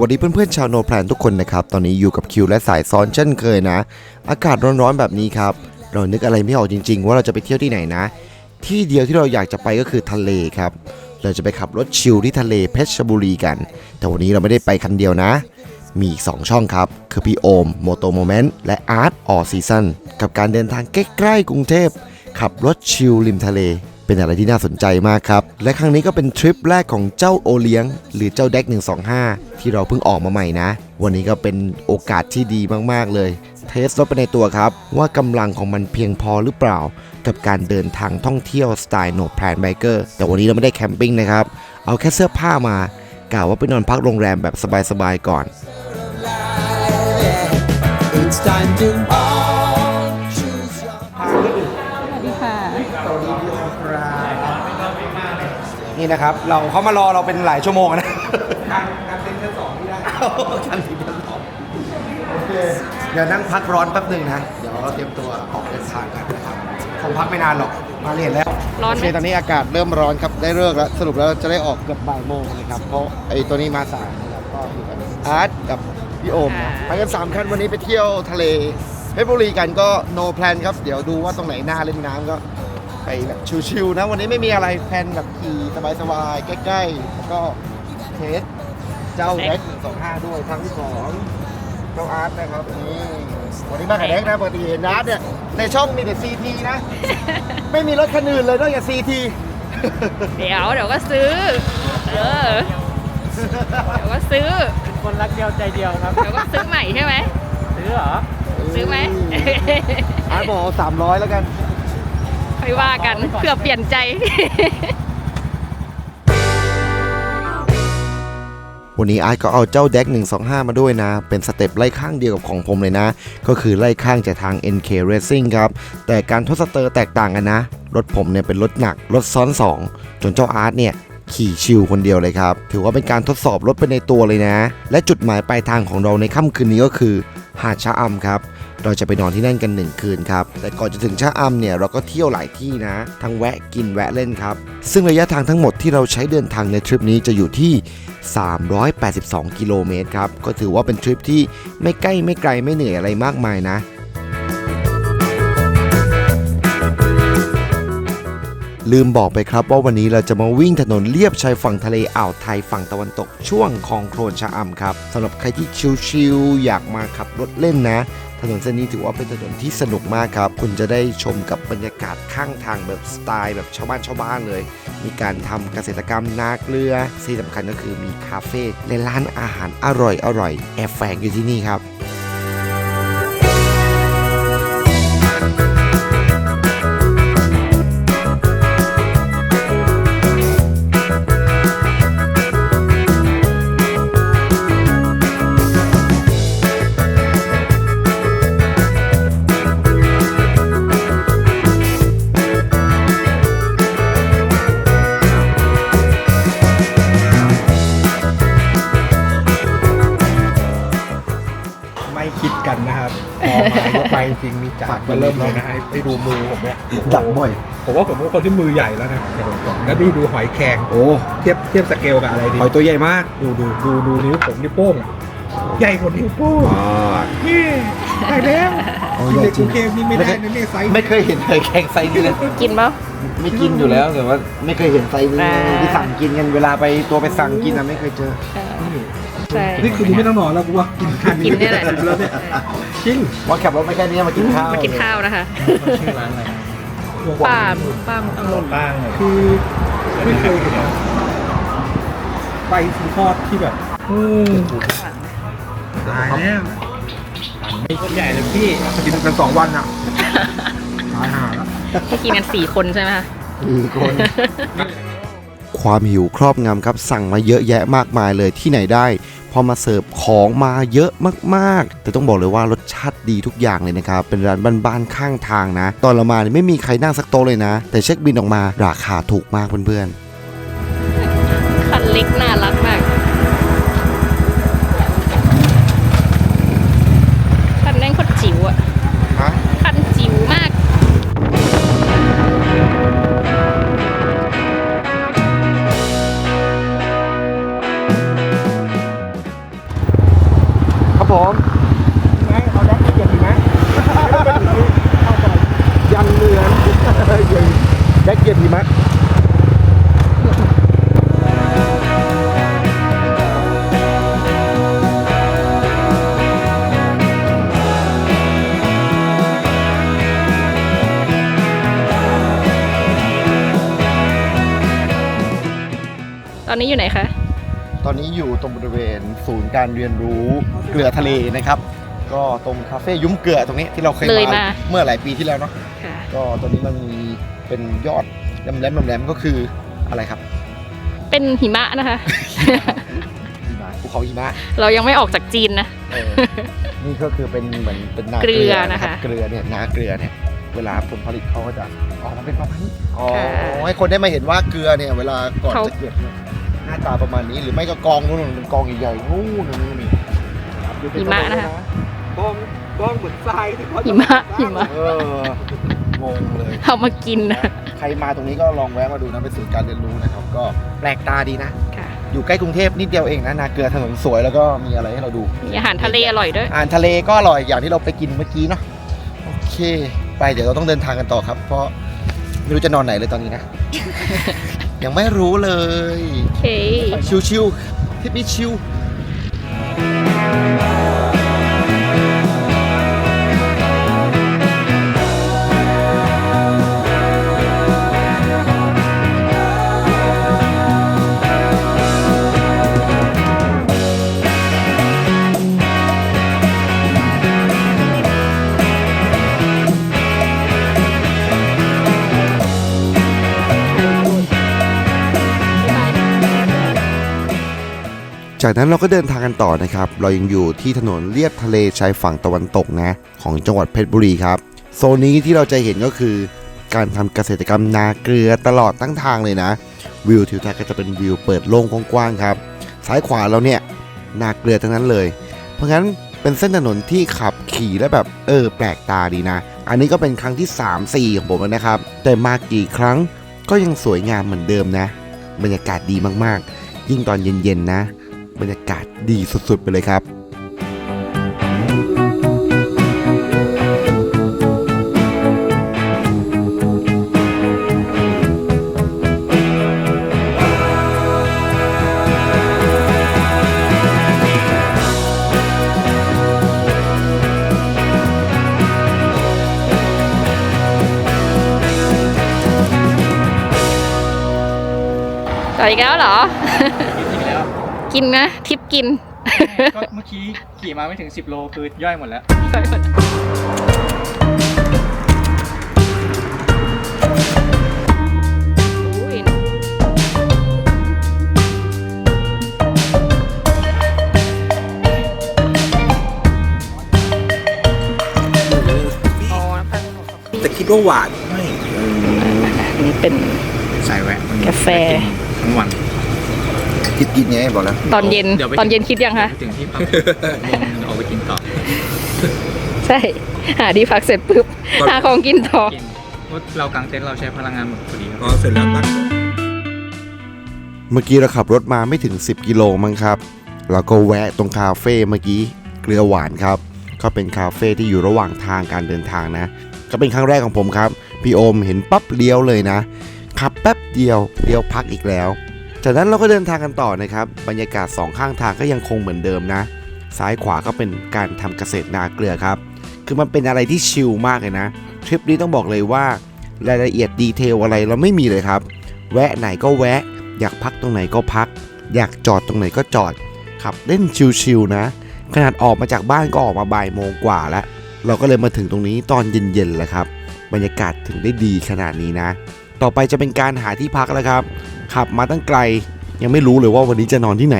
วัสดีเพื่อนๆชาวโนแพลนทุกคนนะครับ ตอนนี้อยู่กับคิวและสายซ้อนเช่นเคยนะ อากาศร้อนๆแบบนี้ครับ เรานึกอะไรไม่ออกจริงๆ ว่าเราจะไปเที่ยวที่ไหนนะ ที่เดียวที่เราอยากจะไปก็คือทะเลครับ เราจะไปขับรถชิลที่ทะเลเพชรบุรีกัน แต่วันนี้เราไม่ได้ไปคันเดียวนะ มีอีก 2 ช่องครับ คือพี่โอมโมโตโมเมนต์และอาร์ตออซีซันกับการเดินทางใกล้ๆกรุงเทพขับรถชิลริมทะเล เป็นอะไรที่น่าสนใจมากครับ และครั้งนี้ก็เป็นทริปแรกของเจ้าโอเลี้ยง หรือเจ้าเด็ก125 ที่เราเพิ่งออกมาใหม่นะ วันนี้ก็เป็นโอกาสที่ดีมากๆเลย เทสรถไปในตัวครับ ว่ากำลังของมันเพียงพอหรือเปล่า กับการเดินทางท่องเที่ยวสไตล์โนแพลนไบเกอร์แต่วันนี้เราไม่ได้แคมปิ้งนะครับ เอาแค่เสื้อผ้ามากะว่าไปนอนพักโรงแรมแบบสบายๆก่อน It's time to นี่นะครับ เราเขามารอเราเป็นหลายชั่วโมงนะการการเต้นชั้นสองที่ได้การเต้นชั้นสองโอเคเดี๋ยวนั่งพักร้อนแป๊บหนึ่งนะ เดี๋ยวเราเตรียมตัวออกเดินทางกันนะครับคงพักไม่นานหรอก มาเรียนแล้วร้อนไหมโเคตอนนี้อากาศเริ่มร้อนครับ ได้เลิกแล้ว สรุปแล้วจะได้ออกเกือบบ่ายโมงนะครับ เพราะไอ้ตัวนี้มาสายนะครับก็อยู่กับอาร์ตกับพี่โอมนะไปกันสามคันวันนี้ไปเที่ยวทะเลเพชรบุรีกันก็โนแพลนครับ เดี๋ยวดูว่าตรงไหนน่าเล่นน้ำก็ ไปแบบชิวๆนะ วันนี้ไม่มีอะไรแพลนแบบขี่สบายๆ ใกล้ๆแล้วก็เทสเจ้าเล็กหนึ่งสองห้าด้วยครั้งที่สองเจ้าอาร์ตนะครับนี่วันนี้มากับเล็กนะปกติเห็นอาร์ตเนี่ยในช่องมีแต่ซีทีนะ ไม่มีรถคันอื่นเลยนอกจากซีทีเดี๋ยวเดี๋ยวก็ซื้อ เออ เดี๋ยวก็ซื้อ คนรักเดียวใจเดียวครับ เดี๋ยวก็ซื้อใหม่ใช่ไหม ซื้อเหรอ ซื้อไหมอาร์ตบอกสามร้อยแล้วกัน ค่อยว่ากันเผื่อเปลี่ยนใจ วันนี้อาร์ตก็เอาเจ้าเด็ก125 มาด้วยนะ เป็นสเต็ปไล่ข้างเดียวกับของผมเลยนะ ก็คือไล่ข้างจากทาง NK Racing ครับ แต่การทดสเตอร์แตกต่างกันนะ รถผมเนี่ยเป็นรถหนัก รถซ้อน 2 จนเจ้าอาร์ตเนี่ยขี่ชิลคนเดียวเลยครับ ถือว่าเป็นการทดสอบรถไปในตัวเลยนะ และจุดหมายปลายทางของเราในค่ำคืนนี้ก็คือ หาดชะอำครับ เราจะไปนอนที่นั่นกัน 1 คืนครับ แต่ก่อนจะถึงชะอำเนี่ยเราก็เที่ยวหลายที่นะ ทั้งแวะกินแวะเล่นครับ ซึ่งระยะทางทั้งหมดที่เราใช้เดินทางในทริปนี้จะอยู่ที่ 382 กิโลเมตรครับ ก็ถือว่าเป็นทริปที่ไม่ใกล้ไม่ไกลไม่เหนื่อยอะไรมากมายนะ ลืมบอกไปครับว่าวันนี้เราจะมาวิ่งถนนเลียบชายฝั่งทะเลอ่าวไทยฝั่งตะวันตกช่วงคลองโคลนชะอำครับสำหรับใครที่ชิลๆอยากมาขับรถเล่นนะ ถนนเส้นนี้ถือว่าเป็นถนนที่สนุกมากครับ คุณจะได้ชมกับบรรยากาศข้างทางแบบสไตล์แบบชาวบ้านชาวบ้านเลย มีการทำเกษตรกรรมนาเกลือที่สำคัญก็คือมีคาเฟ่และร้านอาหารอร่อยอร่อยๆแอบแฝงอยู่ที่นี่ครับ มีจับมาเริ่มเลยนะให้ให้ดูมือผมเนี่ยดับบ่อย ผมว่าผมเป็นคนที่มือใหญ่แล้วนะแล้วดูดูหอยแครงโอ้เทียบเทียบสเกลกับอะไรดีหอยตัวใหญ่มาก ดูดูดูดูนิ้วผมนิ้วโป้งอะใหญ่กว่านิ้วโป้งนี่ได้แล้วโอ้กินใหญ่ในจกริรุง งเทพนี่ไม่ได้นะเนี่ยไซส์ไม่เคยเห็นหอยแครงไซส์นี้เลยกินเปล่า ไม่กินอยู่แล้วแต่ว่าไม่เคยเห็นไซส์นี้อ่า ที่สั่งกินกันเวลาไปตัวไปสั่งกินอะไม่เคยเจอ ใช่ นี่คือไม่ต้องนอนแล้วกูว่ากินข้าวกินได้แหละ แล้วเนี่ยจริงว่าขับรถมาแค่นี้มากินข้าวมากินข้าวนะคะชื่อร้านอะไรป้ามป้ามองุ่นบ้างคือไม่เคยเห็นไปสีทอดที่แบบอืมตายแล้วไม่คนใหญ่เลยพี่กินกันสองวันอะตายห่าแล้วให้กินกันสี่คนใช่ไหมคะสี่คนความหิวครอบงำครับสั่งมาเยอะแยะมากมายเลยที่ไหนได้ พอมาเสิร์ฟของมาเยอะมาก ๆ แต่ต้องบอกเลยว่ารสชาติดีทุกอย่างเลยนะครับ เป็นร้านบ้านๆข้างทางนะ ตอนเรามาเนี่ยไม่มีใครนั่งสักโต๊ะเลยนะ แต่เช็คบินออกมาราคาถูกมากเพื่อนๆคันเล็กน่ารัก อนนี้อยู่ไหนคะ ตอนนี้อยู่ตรงบริเวณศูนย์การเรียนรู้เกลือทะเลนะครับ ก็ตรงคาเฟ่ยุ้มเกลือตรงนี้ที่เราเคยเลยมาเมื่อหลายปีที่แล้วเนาะ ค่ะก็ตอนนี้มันมีเป็นยอดแหลมๆแหลมๆก็คืออะไรครับเป็นหิมะนะคะ หิมะภูเขาหิมะ เรายังไม่ออกจากจีนนะ เออนี่ก็คือเป็นเหมือนเป็นนาเกลือรับนะคะเกลือเนี่ยนาเกลือเนี่ยเวลาผลผลิตเขาก็จะออกมาเป็นประมาณนี้อ๋อค่ะให้คนได้มาเห็นว่าเกลือเนี่ยเวลาก่อนเขา จะเก็บเนี่ย หน้าตาประมาณนี้หรือไม่ก็กองนู่นเป็นกองใหญ่ๆนู่นนู่นนี่ครับดูเป็หิมะนะคะก้องก้องเหมือนทรายที่เขาหิมะหิมะเอองงเลยเอามากินนะใครมาตรงนี้ก็ลองแวะมาดูนะเป็นศูนย์การเรียนรู้นะครับ ก็แปลกตาดีนะค่ะอยู่ใกล้กรุงเทพนิดเดียวเองนะนาเกลือถนนสวยแล้วก็มีอะไรให้เราดูมีอาหารทะเลอร่อยด้วยอาหารทะเลก็อร่อยอย่างที่เราไปกินเมื่อกี้เนาะโอเค ไปเดี๋ยวเราต้องเดินทางกันต่อครับ เพราะไม่รู้จะนอนไหนเลยตอนนี้นะ ยังไม่รู้เลย โอเค ชิวๆทริปนี้ชิว จากนั้นเราก็เดินทางกันต่อนะครับ เรายังอยู่ที่ถนนเลียบทะเลชายฝั่งตะวันตกนะ ของจังหวัดเพชรบุรีครับ โซนนี้ที่เราจะเห็นก็คือ การทำเกษตรกรรมนาเกลือตลอดทั้งทางเลยนะ วิวทิวทัศน์ก็จะเป็นวิวเปิดโล่งกว้างๆครับ ซ้ายขวาเราเนี่ยนาเกลือทั้งนั้นเลย เพราะงั้นเป็นเส้นถนนที่ขับขี่แล้วแบบเออแปลกตาดีนะ อันนี้ก็เป็นครั้งที่ 3 4 ของผมแล้วนะครับ แต่มากี่ครั้งก็ยังสวยงามเหมือนเดิมนะ บรรยากาศดีมากๆ ยิ่งตอนเย็นๆนะ บรรยากาศดีสุดๆไปเลยครับ กินนะทิปกิน ก็เมื่อกี้ขี่มาไม่ถึง 10 โลคือย่อยหมดแล้วอุ้ยอ๋อน้ำตาลแต่คิดว่าหวานอันนี้เป็นใส่แวะกาแฟ ทั้งวัน คิดกินไงบอกแล้วตอนเย็นดี๋วไปตอนเย็นคิดยังคะ ถึงที่พักออกไปกินต่อใช่ หาที่พักเสร็จปุ๊บ หาของกินต่อ กินเพราะเรากางเต็นท์เราใช้พลังงานหมดพอดีครับ พอเสร็จแล้วตั้งเมื่อกี้เราขับรถมาไม่ถึง 10 กิโลมั้งครับ เราก็แวะตรงคาเฟ่เมื่อกี้เกลือหวานครับ ก็เป็นคาเฟ่ที่อยู่ระหว่างทางการเดินทางนะ ก็เป็นครั้งแรกของผมครับ พี่โอมเห็นปั๊บเลี้ยวเลยนะ ขับแป๊บเดียวเลี้ยวพักอีกแล้ว จากนั้นเราก็เดินทางกันต่อนะครับ บรรยากาศสองข้างทางก็ยังคงเหมือนเดิมนะ ซ้ายขวาก็เป็นการทำเกษตรนาเกลือครับ คือมันเป็นอะไรที่ชิลมากเลยนะ ทริปนี้ต้องบอกเลยว่ารายละเอียดดีเทลอะไรเราไม่มีเลยครับ แวะไหนก็แวะ อยากพักตรงไหนก็พัก อยากจอดตรงไหนก็จอด ขับเล่นชิลๆนะ ขนาดออกมาจากบ้านก็ออกมาบ่ายโมงกว่าแล้ว เราก็เลยมาถึงตรงนี้ตอนเย็นๆแหละครับ บรรยากาศถึงได้ดีขนาดนี้นะ ต่อไปจะเป็นการหาที่พักแล้วครับ ขับมาตั้งไกล ยังไม่รู้เลยว่าวันนี้จะนอนที่ไหน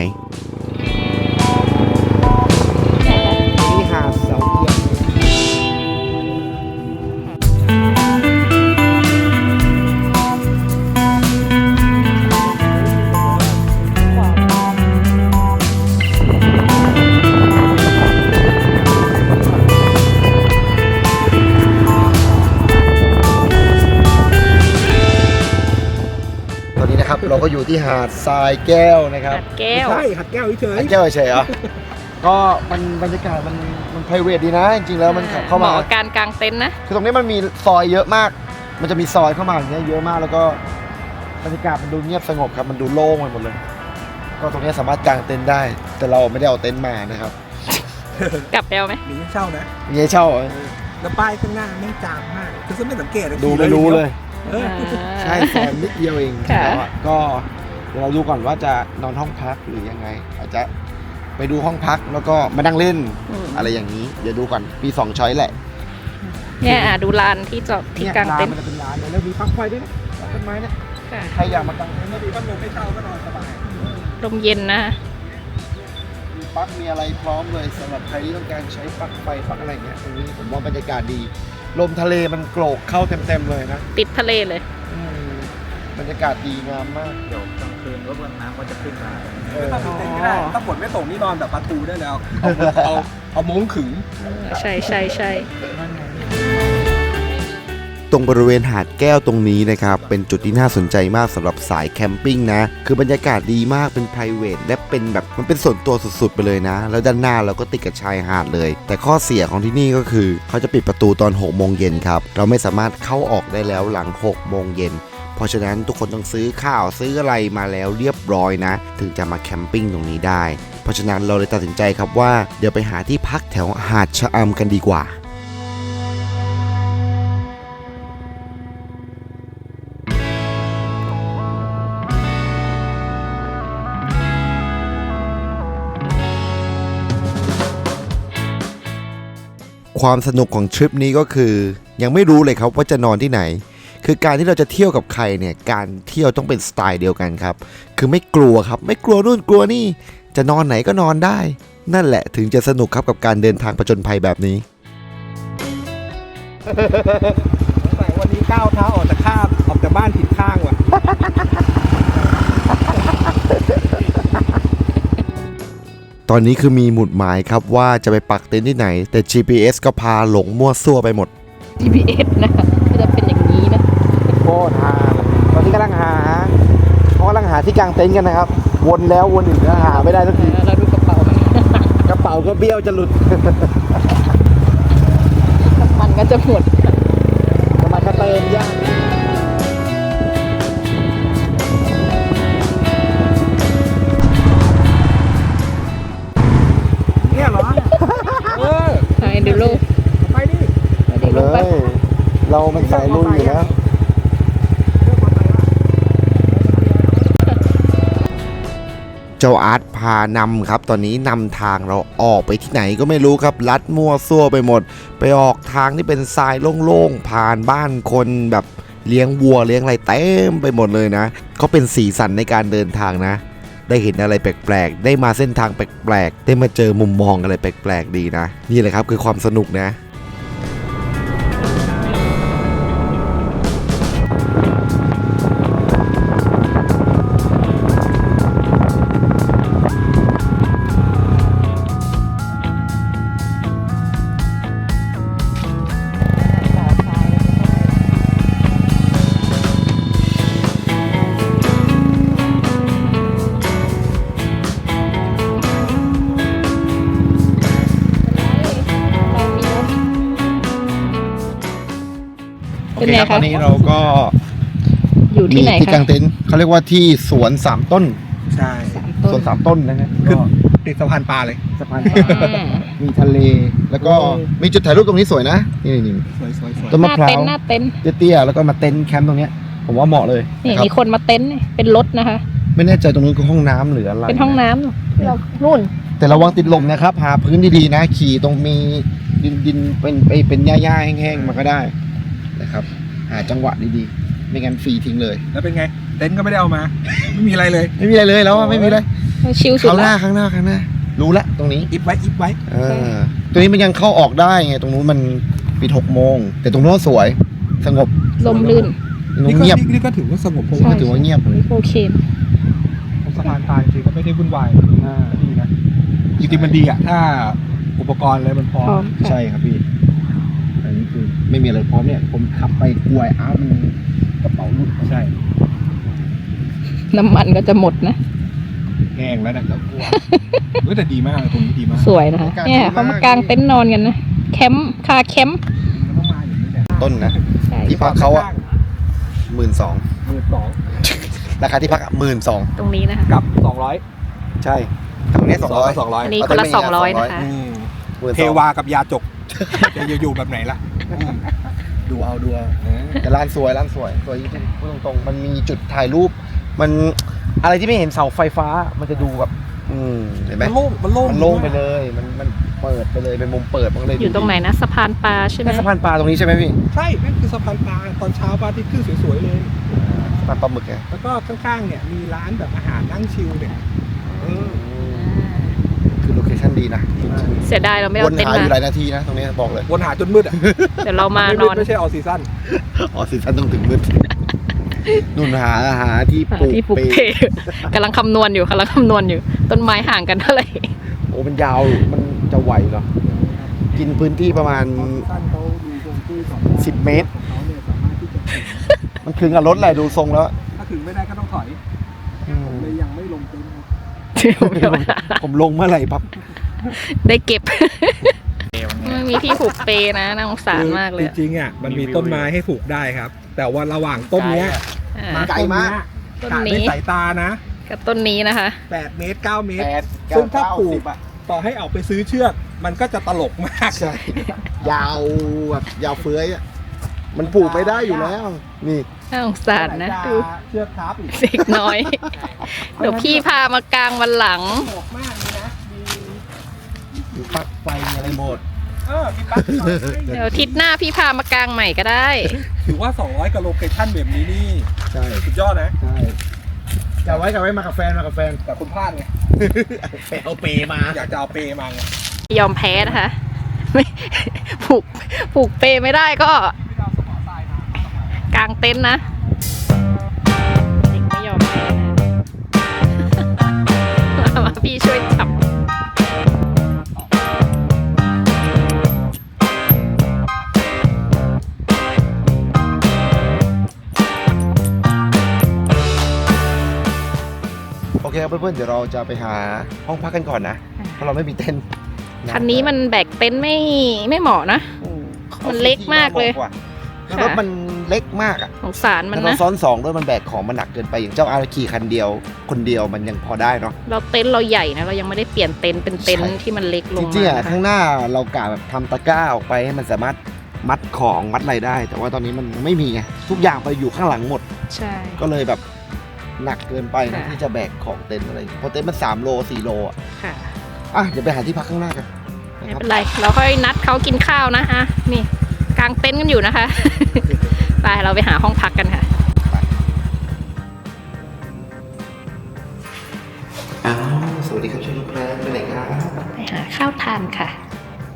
นนี้นะครับ เราก็อยู่ที่หาดทรายแก้วนะครับหัดแก้ว ใช่หัดแก้วเฉยหาดแก้วเฉยๆเหรอ ก็มันบรรยากาศมันมันไพรเวทดีนะ จริงๆแล้วมันขับเข้ามา หมอการกางเต็นท์นะ คือตรงนี้มันมีซอยเยอะมาก มันจะมีซอยเข้ามาอย่างเงี้ยเยอะมากแล้วก็บรรยากาศมันดูเงียบสงบครับ มันดูโล่งไปหมดเลย ก็ตรงนี้สามารถกางเต็นท์ได้ แต่เราไม่ได้เอาเต็นท์มานะครับกลับแปลวไหมมีให้เช่านะมีให้เช่าเหรอแล้วป้ายข้างหน้าไม่จางมาก คือจะไม่สังเกตเลยดูไม่รู้เลยเออ ใช่ซอยนิดเดียวเองค่ะ แล้วอะก็เดี๋ยวเราดูก่อนว่าจะนอนห้องพักหรือยังไง อาจจะไปดูห้องพักแล้วก็มานั่งเล่นอืมอะไรอย่างนี้ เดี๋ยวดูก่อนมีสองช้อยแหละเนี่ยอะดูลานที่จอดที่กางเต็นท์มันจะเป็นร้านเลยแล้วมีพักไฟด้วยนะต้นไม้เนี่ยค่ะใครอยากมากางเต็นท์ถ้ามีพัดลมให้เช่าก็นอนสบายลมเย็นนะ มีปลั๊กมีอะไรพร้อมเลยสำหรับใครที่ต้องการใช้ปลั๊กไฟปลั๊กอะไรเงี้ยตรงนี้ผมว่าบรรยากาศดี ลมทะเลมันโกรกเข้าเต็มๆเลยนะติดทะเลเลย อืมบรรยากาศดีงามมาก เดี๋ยวกลางคืนรถบนน้ำก็จะขึ้นมาเออถ้ามีเต็นท์ก็ได้ถ้าฝนไม่ตกนี่นอนแบบปลาทูได้แล้ว เอาเอาเอามุ้งขึง ใช่ใช่ใช่ ตรงบริเวณหาดแก้วตรงนี้นะครับ เป็นจุดที่น่าสนใจมากสำหรับสายแคมปิ้งนะ คือบรรยากาศดีมากเป็น p r i v a t และเป็นแบบมันเป็นส่วนตัวสุดๆ ไปเลยนะ แล้วด้านหน้าเราก็ติดกับชายหาดเลย แต่ข้อเสียของที่นี่ก็คือเขาจะปิดประตูตอน6โมงเย็นครับ เราไม่สามารถเข้าออกได้แล้วหลัง6โมงเย็นเพราะฉะนั้นทุกคนต้องซื้อข้าวซื้ออะไรมาแล้วเรียบร้อยนะ ถึงจะมาแคมปิ้งตรงนี้ได้ เพราะฉะนั้นเราเลยตัดสินใจครับว่าเดี๋ยวไปหาที่พักแถวหาดชะอำกันดีกว่า ความสนุกของทริปนี้ก็คือ ยังไม่รู้เลยครับว่าจะนอนที่ไหน คือการที่เราจะเที่ยวกับใครเนี่ยการเที่ยวต้องเป็นสไตล์เดียวกันครับ คือไม่กลัวครับ ไม่กลัวนู่นกลัวนี่ จะนอนไหนก็นอนได้ นั่นแหละถึงจะสนุกครับกับการเดินทางผจญภัยแบบนี้วันนี้ก้าวเท้าออกจากข้าออกจากบ้านผิดข้างว่ะ ตอนนี้คือมีหมุดหมายครับว่าจะไปปักเต็นท์ที่ไหน แต่ GPS ก็พาหลงมั่วซั่วไปหมด GPS นะก็จะเป็นอย่างนี้นะโคตรหาตอนนี้กำลังหาเขากำลังหาที่กางเต็นท์กันนะครับ วนแล้ววนอีกแล้วหาไม่ได้สักทีเราดูกระเป๋ามันกระเป๋าก็เบี้ยวจะหลุดน้ำมันก็จะหมดทำไมก็เติมยาก จ้าอาร์ตพานำครับ ตอนนี้นำทางเราออกไปที่ไหนก็ไม่รู้ครับ ลัดมั่วซั่วไปหมด ไปออกทางที่เป็นทรายโล่งๆ ผ่านบ้านคนแบบเลี้ยงวัวเลี้ยงอะไรเต็มไปหมดเลยนะเขาเป็นสีสันในการเดินทางนะ ได้เห็นอะไรแปลกๆ ได้มาเส้นทางแปลกๆ ได้มาเจอมุมมองอะไรแปลกๆ ดีนะ นี่แหละครับคือความสนุกนะ เป็นไงตอคะนนี้เราก็อยู่ที่ไหนมีที่คะ กางเต็นท์เขาเรียกว่าที่สวนสามต้น ใช่สวนสามต้นนะฮะคือก็ติดสะพานปลาเลยสะพานอืมมีทะเล แล้วก็มีจุดถ่ายรูปตรงนี้สวยนะนี่นี่สวยสวยสวยต้นหมะน้าพร้าเต็นวท์หน้าเต็นท์เตี้ยๆแล้วก็มาเต็นท์แคมป์ตรงเนี้ยผมว่าเหมาะเลยนี่นะครับมีคนมาเต็นท์นี่เป็นรถนะคะ ไม่แน่ใจตรงนู้นคือห้องน้ำหรืออะไร เป็นห้องน้ำเรานู่น แต่ระวังติดลมนะครับ หาพื้นดีๆนะ ขี่ตรงมีดินดินเป็นไปเป็นหญ้าๆแห้งๆมาก็ได้นะครับหาจังหวะดีๆ ไม่งั้นฟรีทิ้งเลย แล้วเป็นไง เต็นท์ก็ไม่ได้เอามา ไม่มีอะไรเลย ไม่มีอะไรเลยแล้วอะไม่มีเลยชิลสุดข้างหละน้าข้างหน้าข้างหน้า รู้ละตรงนี้อิบไว้อิบไว้ เออตัวนี้มันยังเข้าออกได้ไง ตรงนู้นมันปิดหกโมง แต่ตรงนู้นสวย สงบลมลื่น ตรงนู้นี่นก็เงียบนี่ก็ถือว่าสงบผมเพราะก็ว่าถือว่าเงียบมีโอเคสะพานปลาจริงๆก็ไม่ได้วุ่นวายดีนะจริงๆมันดีอะ ถ้าอุปกรณ์อะไรมันพร้อพร้อม มใช่ครับพี่อันนี้ คือไม่มีอะไรพร้อมเนี่ย ผมขับไปกลัวอ้าวมันกระเป๋าหลุดใช่น้ำมันก็จะหมดนะ แห้งแล้วนะแล้วกลัวเฮ้ยแต่ดีมากเลยตรงนี้ดีมากสวยนะคะเนี่ยเขามากางเต็นท์นอนกันนะแคมป์คาแคมป์มันต้องมาอย่างนี้แหละต้นนะ ใช่ที่พักเขาอะหมื่นสองหมื่นสองราคาที่พักหมื่นสองตรงนี้นะคะ กับสองร้อยใช่ตรงนี้สองร้อยสองร้อยอันนี้คนละสองร้อยนะคะ หมื่นเทสองวากับยาจก จะอยู่แบบไหนล่ะอืม ดูเอาดูเอาแต่ร้านสวยร้านสวยสวยจริงๆพูดตรงๆมันมีจุดถ่ายรูป มันอะไรที่ไม่เห็นเสาไฟฟ้ามันจะดูแบบอืมเห็นไหมมันโล่งมันโล่งมันโล่งไปเลย มันมันเปิดไปเลยเป็นมุมเปิดมันก็เลยอยู่ตรงไหนนะสะพานปลาใช่ไหมแม่สะพานปลาตรงนี้ใช่ไหมพี่ใช่นั่นคือสะพานปลาตอนเช้าพระอาทิตย์ขึ้นสวยๆเลยสะพานปลาหมึกไงแล้วก็ข้างๆเนี่ยมีร้านแบบอาหารนั่งชิลเนี่ย เออคือโลเคชั่นดีนะเสียดายเราไม่วเอานเต็นหาท์อยู่หมาลายนาทีนะตรงนี้บอกเลยวนหาจนมืดอะเดี๋ยวเรามานอน ไม่ใช่ออซีซั่นอ๋อซีซั่นต้องถึงมืดนุ่นหาหาที่ปลูกที่ปลูกเปเพกำลังคำนวณอยู่กำลังคำนวณอยู่ ต้นไม้ห่างกันเท่าไหร่ โอ้มันยาวมันจะไหวเหรอ กินพื้นที่ประมาณ สั้นเขาดูตรงที่สอง10 เมตรเขาเนี่ยสามารถที่จะถึงมันคืนกับรถแหละดูทรงแล้วถ้าถึงไม่ได้ก็ต้องถอยเลยยังไม่ลงเต็นท์ครับผมลงเมื่อไหร่ปั๊บ ได้เก็บ ไม่มีที่ผูกเปนะน่าสงสารมากเลยจริงๆอะมันมีต้นไม้ให้ปลูกได้ครับ แต่ว่าระหว่างต้นเนี้ยอ่ามาไกลมากต้นกะนี้ด้วยสายตานะ กับต้นนี้นะคะ8เมตร9เมตรแปดซึ่งถ้าปลูกเก้สิบอะต่อให้เอาไปซื้อเชือก มันก็จะตลกมากใช่ยาวแบบยาวเฟื้อยอะมันปลูกไม่ได้อยู่แล้ว นี่น่าสงสารนะดูเชือกครับอีกเด็กน้อย เดี๋ยวพี่พามากลางวันหลังตลกมากเลยนะ มีมีปลั๊กไฟมีอะไรหมด เออมีปั๊บหน่อยเดี๋ยวอาทิศหน้าพี่พามากลางใหม่ก็ได้ ถือว่า 200กับโลเคชั่นแบบนี้นี่ใช่สุดยอดนะ ใช่กะไว้กะไว้มากับแฟนมากับแฟนแต่คุณพลาดไง ไปเอาเปมา อยากจะเอาเปมาไงยอมแพ้นะคะไม่ผูกผูกเปไม่ได้ก็กางเต็นท์นะเด็กไม่ยอมแพ้นะ มามาพี่ช่วย โอเคครับเพื่อนๆเดี๋ยวเราจะไปหาห้องพักกันก่อนนะเพราะเราไม่มีเต็นท์คันนี้มันแบกเต็นท์ไม่ไม่เหมาะนะมันเล็กมากเลยแล้วรถมันเล็กมากอะสงสารมันแล้วนะ ซ้อนสองด้วยมันแบกของมันหนักเกินไปอย่างเจ้าอาร์ขี่คันเดียว คนเดียวมันยังพอได้เนาะ เราเต็นท์เราใหญ่นะ เรายังไม่ได้เปลี่ยนเต็นท์เป็นเต็นท์ใช่ที่มันเล็กลจงริงๆมาอะนะคะข้างหน้าเรากะแบบทำตะกร้าออกไปให้มันสามารถมัดของมัดอะไรได้ แต่ว่าตอนนี้มันไม่มีไงทุกอย่างไปอยู่ข้างหลังหมด ใช่ ก็เลยแบบ หนักเกินไปนะค่ะ ที่จะแบกของเต็นท์อะไรอย่างเงี้ยเพราะเต็นท์มัน3โล4โลอะค่ะ อะเดี๋ยวไปหาที่พักข้างหน้ากันไม่นะครับเป็นไร เราค่อยนัดเขากินข้าวนะอะนี่กางเต็นท์กันอยู่นะคะ ไป เราไปหาห้องพักกันค่ะ อ้าวสวัสดีครับเชิญลูกค้าไปไหนครับไปหาข้าวทานค่ะ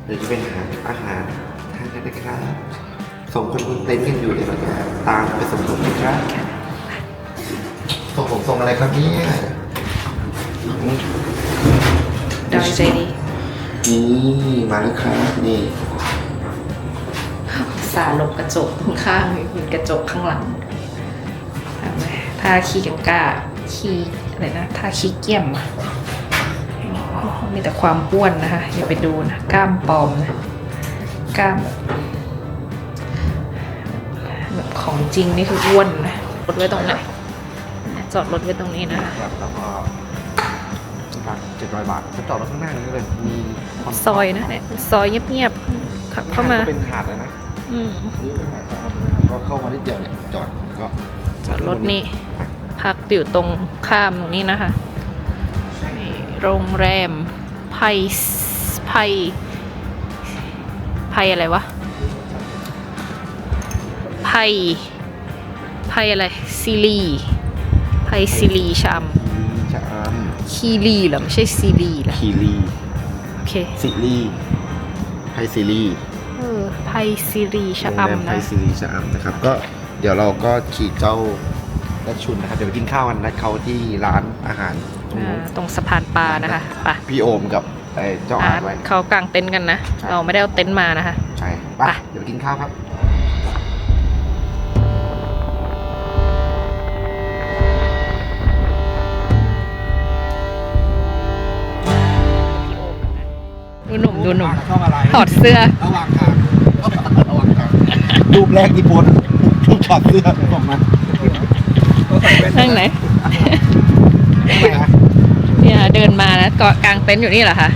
เดี๋ยวจะเป็นหาอาหารทานกันนะครับสองคนบนเต็นท์กันอยู่เดี๋ยวเราจะตามไปสมทบนะครับ ส่งผมส่งอะไรครับเนี่ยดอยใจดีนี่มาแล้วครับนี่สาลบกระจกข้างๆมีกระจกข้างหลังเห็นไหมทาขี้กังกาขี้อะไรนะทาขี้เกียมอะมีแต่ความอ้วนนะคะ อย่าไปดูนะกล้ามปลอมนะกล้ามแบบแบบของจริงนี่คืออ้วนนะรถไว้ตรงไหน จอดรถไว้ตรงนี้นะคะครับแล้วก็พักเจ็ดร้อยบาทจะจอดรถข้างหน้านี้เลยมีคอนซอยนะเนี่ยซอยเงียบๆขับเข้ามาก็เป็นหาดเลยนะอืมนี่เป็นหาดนะครับก็เข้ามานิดเดียวเนี่ยจอดก็จอดรถนี่พักอยู่ตรงข้ามตรงนี้นะคะนี่โรงแรมไพไพไพอะไรวะไพไพอะไรซิลี ไพซิลีชามชะอคีรีเหรอไม่ใช่ซีรีเหรอำคีรีโอเคซิรีไพซิรีเออไพซิรีชะโรงแรมอำไพนะ ซิรีชะอำนะครับ ก็เดี๋ยวเราก็ขี่เจ้าและชุนนะครับ เดี๋ยวไปกินข้าวกันนะเขาที่ร้านอาหารตรงอ่านู้นตรงสะพานปลานะคะไปพี่โอมกับไอ้เจ้าอาอาร์ร์ตตไว้ เขากางเต็นท์กันนะ ใช่ เราไม่ได้เอาเต็นท์มานะคะ ใช่ไปไปเดี๋ยวไปกินข้าวครับ ดูหนุ่มดูหนุ่มช่องอะไรถอดเสื้อ ระหว่างทางระหว่างทางรูปแรกที่โพสต์รูปถอดเสื้อส่งมาข้างไหนทำไมฮะเนี่ยเดินมาแล้วเกาะกลางเต็นท์อยู่นี่เหรอคะ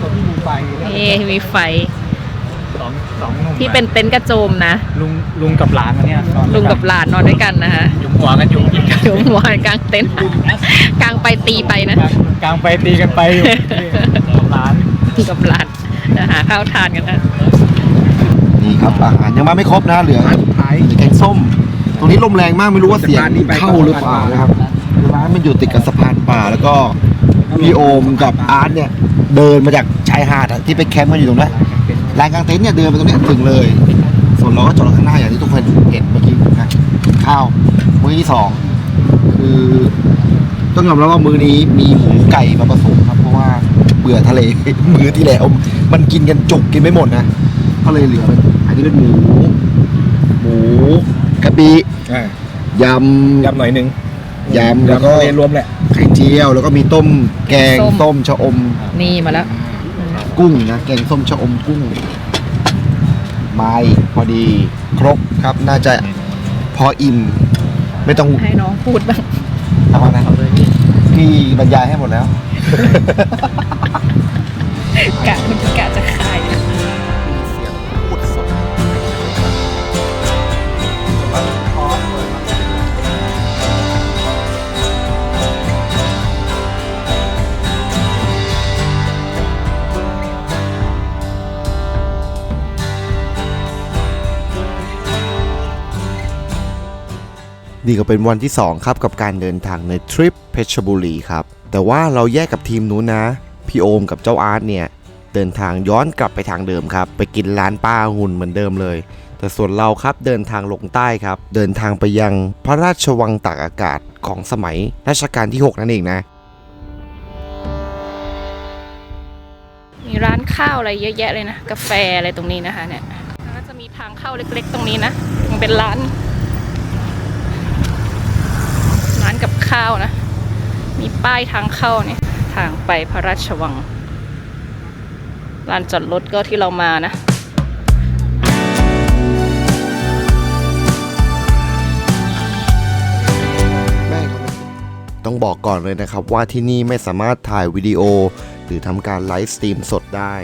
คนที่ดูไปนี่มีไฟสองสองหนุ่มที่เป็นเต็นท์กระโจมนะลุงลุงกับหลานอันเนี้ยนอนลุงกับหลานนอนด้วยกันนะคะยุมหัวกันอยู่กินกันอยู่หัวกลางเต็นท์กลางไปตีไปนะกลางกลางไปตีกันไปอยู่นี่ กับหลานกับหลานจะหาข้าวทานกันนะนี่ครับอาหารยังมาไม่ครบนะเหลือแกงส้ม ตรงนี้ลมแรงมากไม่รู้ว่าเสียงเข้าหรือเปล่านะครับร้านมันอยู่ติดกับสะพานป่าแล้วก็พี่โอมกับอาร์ตเนี่ยเดินมาจากชายหาดอะที่ไปแคมป์กันอยู่ตรงนั้นร้านกลางเต็นท์เนี่ยเดินไปตรงเนี้ยถึงเลย ส่วนเราก็จอดรถข้างหน้าอย่างที่ทุกคนเห็นเมื่อกี้นะข้าวมื้อที่สองคือต้องยอมรับว่ามื้อนี้มีหมูไก่มาผสมครับ เพราะว่าเบื่อทะเล มื้อที่แล้ว มันกินกันจุกกินไม่หมดนะก็เลยเหลือเป็นอันนี้เป็นหมูหมูกะปิยำยำหน่อยหนึงยำแล้วก็ทะเลรวมแหละ ไข่เจียว แล้วก็มีต้มแกงส้มส้มชะอม นี่มาแล้ว กุ้งนะแกงส้มชะอมกุ้งไม้พอดีครบครับน่าจะพออิ่ม ไม่ต้องให้น้องพูดบ้างทำอะไรพี่บรรยายให้หมดแล้ว กะกะจะขายเสียงพูดสดนี่ก็เป็นวันที่ 2 ครับกับการเดินทางในทริปเพชรบุรีครับ แต่ว่าเราแยกกับทีมนู้นนะ พี่โอมกับเจ้าอาร์ตเนี่ยเดินทางย้อนกลับไปทางเดิมครับ ไปกินร้านป้าหุ่นเหมือนเดิมเลย แต่ส่วนเราครับเดินทางลงใต้ครับ เดินทางไปยังพระราชวังตากอากาศของสมัยรัชกาลที่ 6 นั่นเองนะ มีร้านข้าวอะไรเยอะแยะเลยนะ กาแฟอะไรตรงนี้นะคะเนี่ยแล้วก็จะมีทางเข้าเล็กๆ ตรงนี้นะมันเป็นร้าน ร้านกับข้าวนะ มีป้ายทางเข้าเนี่ย ทางไปพระราชวังลานจอดรถก็ที่เรามานะต้องบอกก่อนเลยนะครับว่าที่นี่ไม่สามารถถ่ายวิดีโอ หรือทำการไลฟ์สตรีมสดได้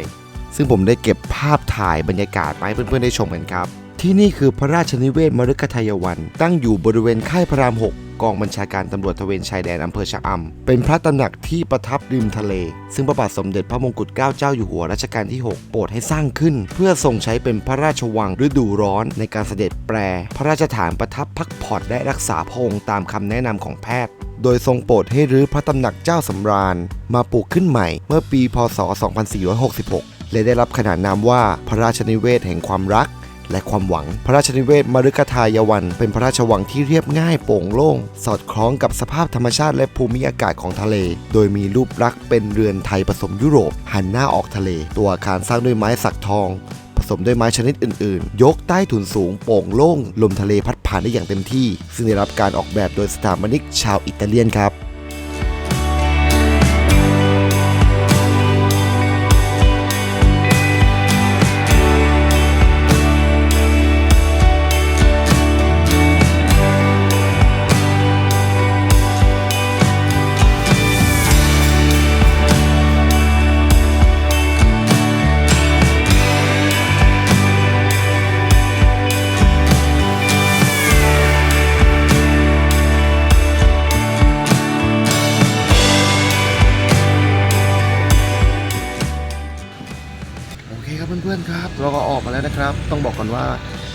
ซึ่งผมได้เก็บภาพถ่ายบรรยากาศมาให้เพื่อนๆได้ชมกันครับ ที่นี่คือพระราชนิเวศมฤคทายวัน ตั้งอยู่บริเวณค่ายพระราม6กองบัญชาการตำรวจตระเวนชายแดนอำเภอชะอำเป็นพระตำหนักที่ประทับริมทะเล ซึ่งพระบาทสมเด็จพระมงกุฎเกล้าเจ้าอยู่หัวรัชกาลที่ 6 โปรดให้สร้างขึ้น เพื่อทรงใช้เป็นพระราชวังฤดูร้อนในการเสด็จแปร พระราชฐานประทับพักผ่อนและรักษาพระองค์ตามคำแนะนำของแพทย์โดยทรงโปรดให้รื้อพระตำหนักเจ้าสำราญ มาปลูกขึ้นใหม่เมื่อปี พศ 2466 และได้รับขนานนามว่าพระราชนิเวศแห่งความรัก และความหวัง พระราชนิเวศมฤคทายวัน เป็นพระราชวังที่เรียบง่ายโปร่งโล่ง สอดคล้องกับสภาพธรรมชาติและภูมิอากาศของทะเล โดยมีรูปลักษณ์เป็นเรือนไทยผสมยุโรป หันหน้าออกทะเล ตัวอาคารสร้างด้วยไม้สักทองผสมด้วยไม้ชนิดอื่นๆ ยกใต้ถุนสูงโปร่งโล่ง ลมทะเลพัดผ่านได้อย่างเต็มที่ ซึ่งได้รับการออกแบบโดยสถาปนิกชาวอิตาเลียนครับ ออกมาแล้วนะครับ ต้องบอกก่อนว่า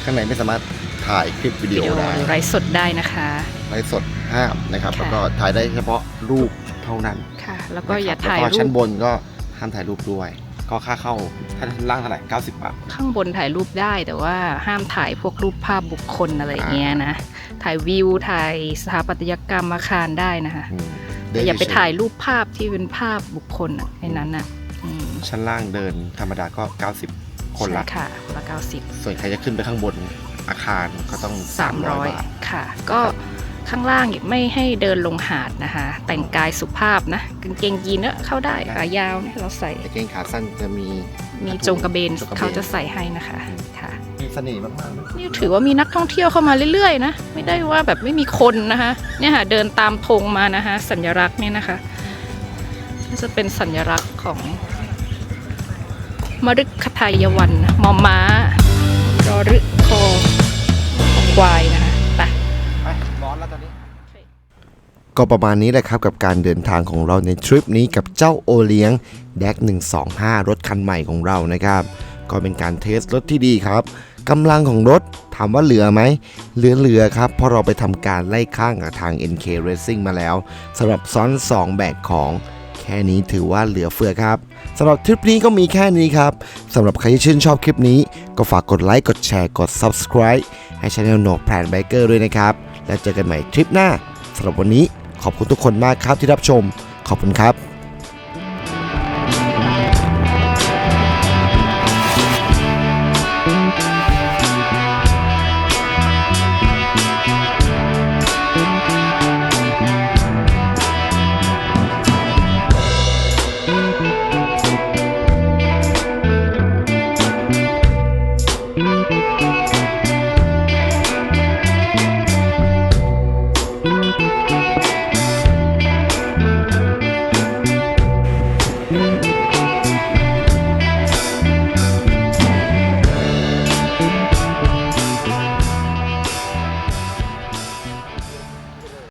ข้างในไม่สามารถถ่ายคลิปวิดีวิโอดีโอได้ไลฟ์สดได้นะคะไลฟ์สดห้ามนะครับค่ะแล้วก็ถ่ายได้เฉพาะรูปเท่านั้นค่ะ แล้วก็อย่านะครับถ่ายแล้วก็รูชั้นปบนก็ห้ามถ่ายรูปด้วย ก็ค่าเข้าถ้าชั้นล่างเท่าไหร่90 บาท ข้างบนถ่ายรูปได้แต่ว่าห้ามถ่ายพวกรูปภาพบุคคลอะไรอย่างเงี้ยนะ ถ่ายวิวถ่ายสถาปัตยกรรมอาคารได้นะคะอืมแต่อย่าไปเดินเฉๆถ่ายรูปภาพที่เป็นภาพบุคคลอะในนั้นน่ะอืมชั้นล่างเดินธรรมดาก็ 90 คนละใช่ค่ะคนละเก้าสิบส่วนใครจะขึ้นไปข้างบนอาคารก็ต้องสามร้อย300บาทค่ะ ก็ข้างล่างไม่ให้เดินลงหาดนะคะ แต่งกายสุภาพนะกางเกงยีนเนี่ยเข้าได้ขายาวเนี่ยเราใส่แต่เกงขาสั้นจะมีมีจงกระเบนจงกระเบนเขาจะใส่ให้นะคะค่ะมีเสน่ห์มากๆนี่ถือว่ามีนักท่องเที่ยวเข้ามาเรื่อยๆนะไม่ได้ว่าแบบไม่มีคนนะคะเนี่ยค่ะเดินตามธงมานะคะ สัญลักษณ์เนี่ยนะคะก็จะเป็นสัญลักษณ์ของ มฤคทายวันมอม้ารอรึคอของควายนะคะไปไปร้อนแล้วตอนนี้ ก็ประมาณนี้แหละครับกับการเดินทางของเราในทริปนี้กับเจ้าโอเลี้ยงแดก125 รถคันใหม่ของเรานะครับ ก็เป็นการเทสรถที่ดีครับกำลังของรถถามว่าเหลือไหมเหลือเหลือครับ เพราะเราไปทำการไล่ข้างกับทาง NK Racing มาแล้วสำหรับซ้อน 2 แบกของ แค่นี้ถือว่าเหลือเฟือครับสำหรับทริปนี้ก็มีแค่นี้ครับสำหรับใครที่ชื่นชอบคลิปนี้ ก็ฝากกดไลค์กดแชร์กด Subscribe ให้ช anel No Plan Biker ด้วยนะครับ แล้วเจอกันใหม่ทริปหน้าสำหรับวันนี้ขอบคุณทุกคนมากครับที่รับชม ขอบคุณครับ